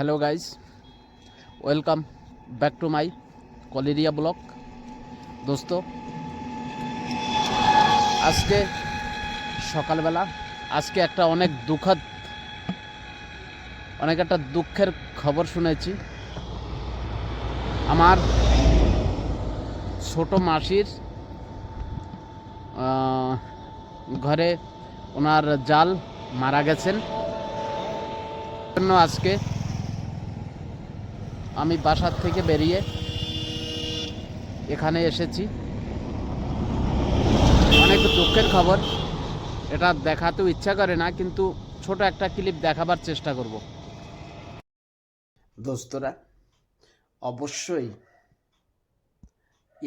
Hello guys welcome back to my কলেরিয়া vlog দোস্ত, আজকে সকালবেলা, আজকে একটা অনেক দুঃখদ অনেক একটা দুঃখের খবর শুনেছি। আমার ছোট মাসির ঘরে ওনার জাল মারা গেছেন। জন্য আজকে আমি বাসার থেকে বেরিয়ে এখানে এসেছি। অনেক দুঃখের খবর, এটা দেখাতেও ইচ্ছা করে না, কিন্তু ছোট একটা ক্লিপ দেখাবার চেষ্টা করব। দোস্তরা, অবশ্যই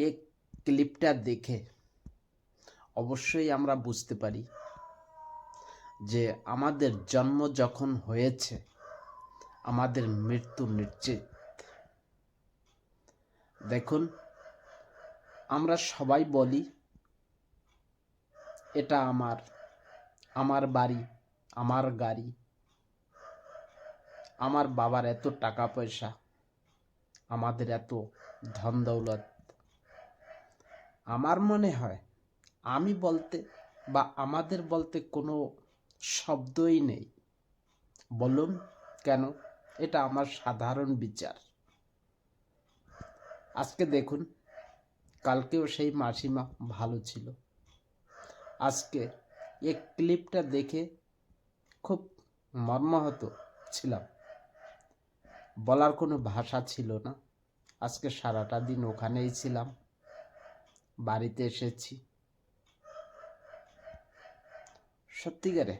এই ক্লিপটা দেখে অবশ্যই আমরা বুঝতে পারি যে আমাদের জন্ম যখন হয়েছে, আমাদের মৃত্যু নিশ্চিত। দেখুন, আমরা সবাই বলি, এটা আমার আমার বাড়ি, আমার গাড়ি, আমার বাবার এত টাকা পয়সা, আমাদের এত ধন দৌলত। আমার মনে হয়, আমি বলতে বা আমাদের বলতে কোনো শব্দই নেই। বলুন কেন? এটা আমার সাধারণ বিচার। আজকে দেখুন, কালকেও সেই মাসিমা ভালো ছিল। আজকে এই ক্লিপটা দেখে খুব মর্মাহত ছিলাম। বলার কোনো ভাষা ছিল না। আজকে সারাটা দিন ওখানেই ছিলাম, বাড়িতে এসেছি। সত্যিকারে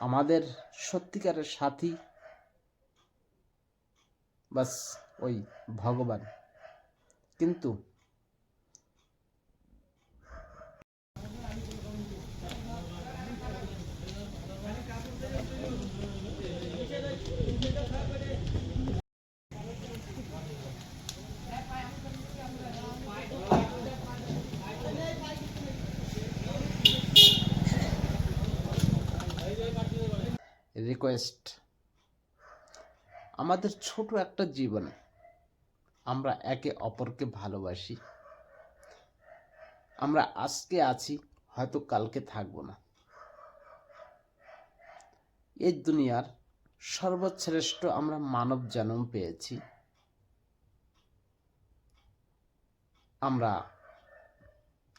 আমাদের সত্যিকারের সাথী, বাস ওই ভগবান। কিন্তু রিকোয়েস্ট আমাদের ছোট একটা জীবনে আমরা একে অপরকে ভালোবাসি। আমরা আজকে আছি, হয়তো কালকে থাকব না। এই দুনিয়ার সর্বশ্রেষ্ঠ আমরা মানব জন্ম পেয়েছি। আমরা,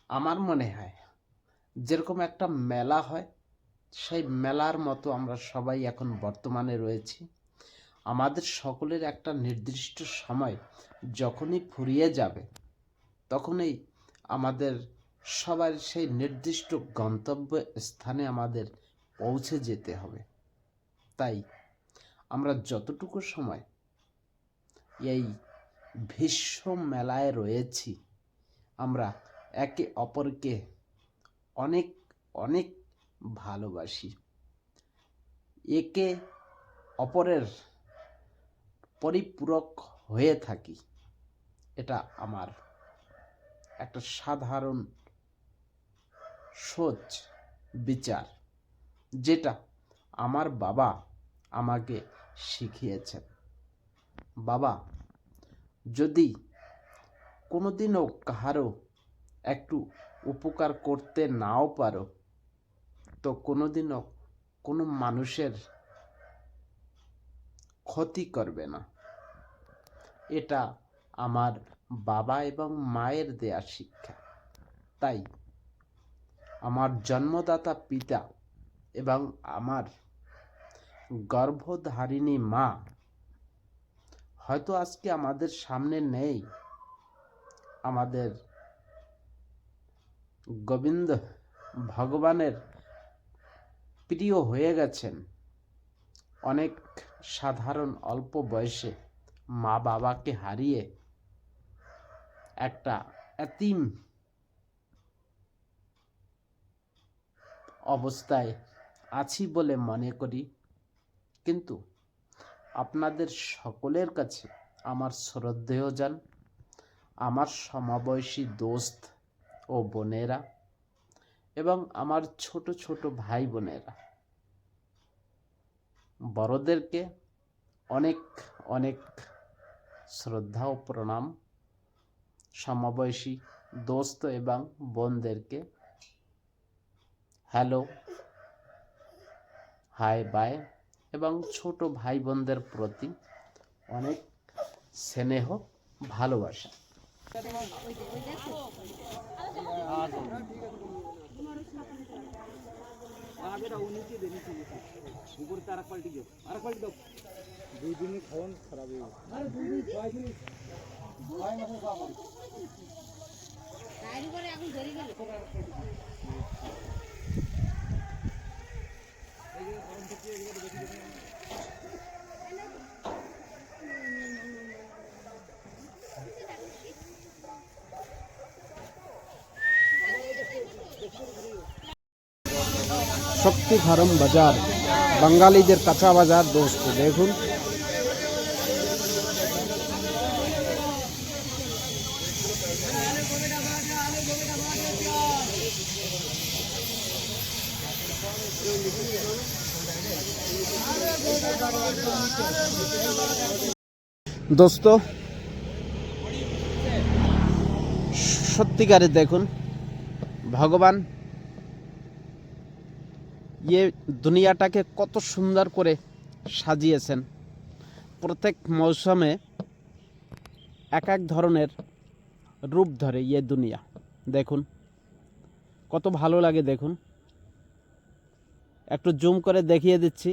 আমার মনে হয়, যেরকম একটা মেলা হয়, সেই মেলার মতো আমরা সবাই এখন বর্তমানে রয়েছি। আমাদের সকলের একটা নির্দিষ্ট সময় যখনই ফুরিয়ে যাবে, তখনই আমাদের সবার সেই নির্দিষ্ট গন্তব্য স্থানে আমাদের পৌঁছে যেতে হবে। তাই আমরা যতটুকু সময় এই ভীষ্ম মেলায় রয়েছি, আমরা একে অপরকে অনেক অনেক ভালোবাসি। একে অপরের পরিপূরক হয়ে থাকি। এটা আমার একটা সাধারণ সোচ বিচার, যেটা আমার বাবা আমাকে শিখিয়েছেন। বাবা, যদি কোনোদিনও কাহারও একটু উপকার করতে নাও পারো, তো কোনোদিনও কোনো মানুষের ক্ষতি করবে না। এটা আমার বাবা এবং মায়ের দেয়া শিক্ষা। তাই আমার জন্মদাতা পিতা এবং আমার গর্ভধারিণী মা হয়তো আজকে আমাদের সামনে নেই। আমাদের গোবিন্দ ভগবানের প্রিয় হয়ে গেছেন। অনেক সাধারণ অল্প বয়সে মা বাবাকে হারিয়ে একটা এতিম অবস্থায় আছি বলে মনে করি। কিন্তু আপনাদের সকলের কাছে আমার শ্রদ্ধেয় যান। আমার সমবয়সী দোস্ত ও বোনেরা এবং আমার ছোট ছোট ভাই বোনেরা। বড়দেরকে অনেক অনেক শ্রদ্ধা ও প্রণাম। সমবয়সী দোস্ত এবং বোনদেরকে হ্যালো, হাই বাই এবং ছোট ভাই বোনদের প্রতি অনেক স্নেহ, ভালোবাসা। দুই দিনে খাওয়ান খারাপ হয়ে গেছে শক্তি ফার্ম বাজার বাঙালিদের কাঁচা বাজার দোস্ত দেখুন। দোস্ত সত্যিকারে দেখুন ভগবান ইয়ে দুনিয়াটাকে কত সুন্দর করে সাজিয়েছেন। প্রত্যেক মৌসুমে এক এক ধরনের রূপ ধরে ইয়ে দুনিয়া। দেখুন, কত ভালো লাগে দেখুন। একটু জুম করে দেখিয়ে দিচ্ছি।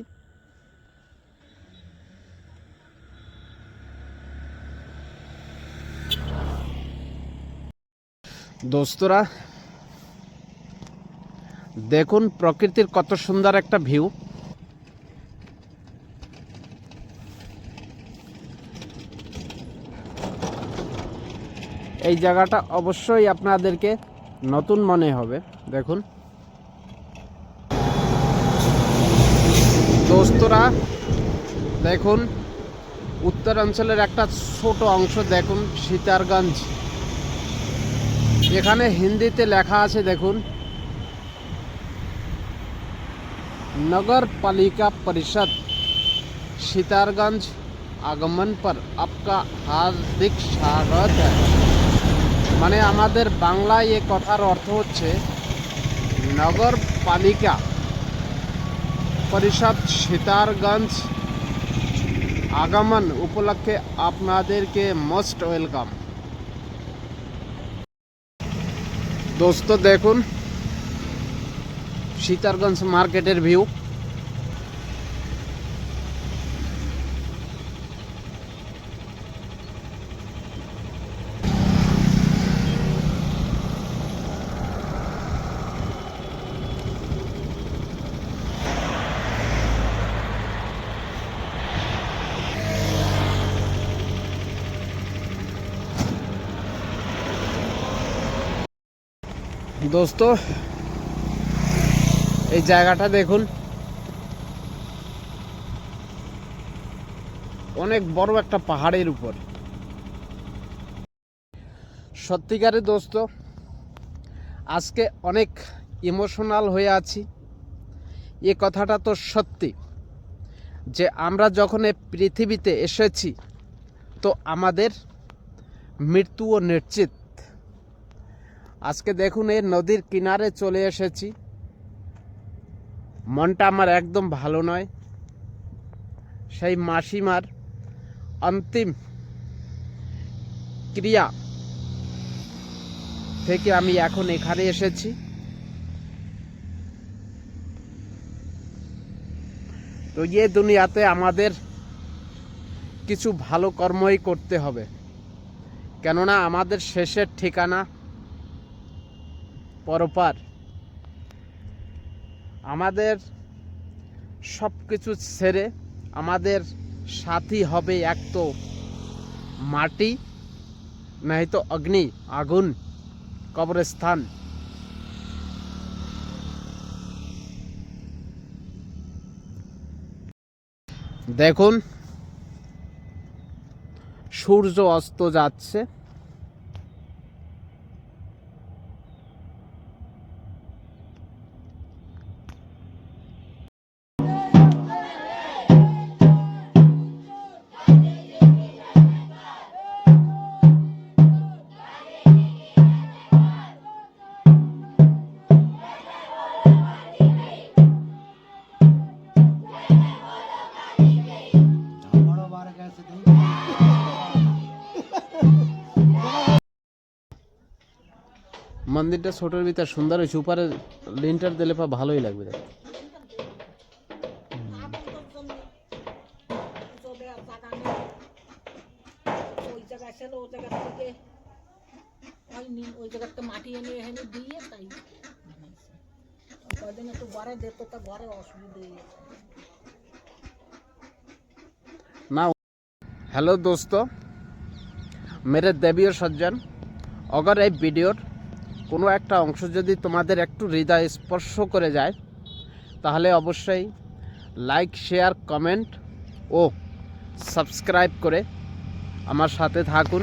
দোস্তরা দেখুন প্রকৃতির কত সুন্দর একটা ভিউ। এই জায়গাটা অবশ্যই আপনাদেরকে নতুন মনে হবে, দেখুন। দোস্তরা, দেখুন উত্তরাঞ্চলের একটা ছোট অংশ, দেখুন, সীতারগঞ্জ। এখানে হিন্দিতে লেখা আছে, দেখুন नगर पालिका परिषद सितारगंज আগমন পর আপকা হার্দিক স্বাগত মানে আমাদের বাংলায় এ কথার অর্থ হচ্ছে নগর পালিকা পরিষদ সিতারগঞ্জ আগমন উপলক্ষে আপনাদেরকে মোস্ট ওয়েলকাম দোস্ত দেখুন সীতারগঞ্জ মার্কেটের ভিউ দোস্ত এই জায়গাটা দেখুন। অনেক বড় একটা পাহাড়ের উপর। সত্যিকারের দোস্ত, আজকে অনেক ইমোশনাল হয়ে আছি। এ কথাটা তো সত্যি যে আমরা যখন এ পৃথিবীতে এসেছি, তো আমাদের মৃত্যুও নিশ্চিত। আজকে দেখুন এই নদীর কিনারে চলে এসেছি। মনটা আমার একদম ভালো নয়। সেই মাসিমার অন্তিম ক্রিয়া থেকে আমি এখন এখানে এসেছি। তো ইয়ে দুনিয়াতে আমাদের কিছু ভালো কর্মই করতে হবে। কেননা আমাদের শেষের ঠিকানা পরপার। আমাদের সব কিছু ছেড়ে আমাদের সাথী হবে এক তো মাটি নাই তো অগ্নি, আগুন, কবরস্থান। দেখুন, সূর্য অস্ত যাচ্ছে। মন্দিরটা ছোটোর ভিতর সুন্দর হয়েছে, উপরে লিন্টার দিলে পা ভালোই লাগবে মাটি এনে দিয়ে একটু না হ্যালো দোস্ত মেরে দেবীয় সজ্জন, অগর এই ভিডিওর কোনো একটা অংশ যদি তোমাদের একটু হৃদয় স্পর্শ করে যায়, তাহলে অবশ্যই লাইক শেয়ার কমেন্ট ও সাবস্ক্রাইব করে আমার সাথে থাকুন।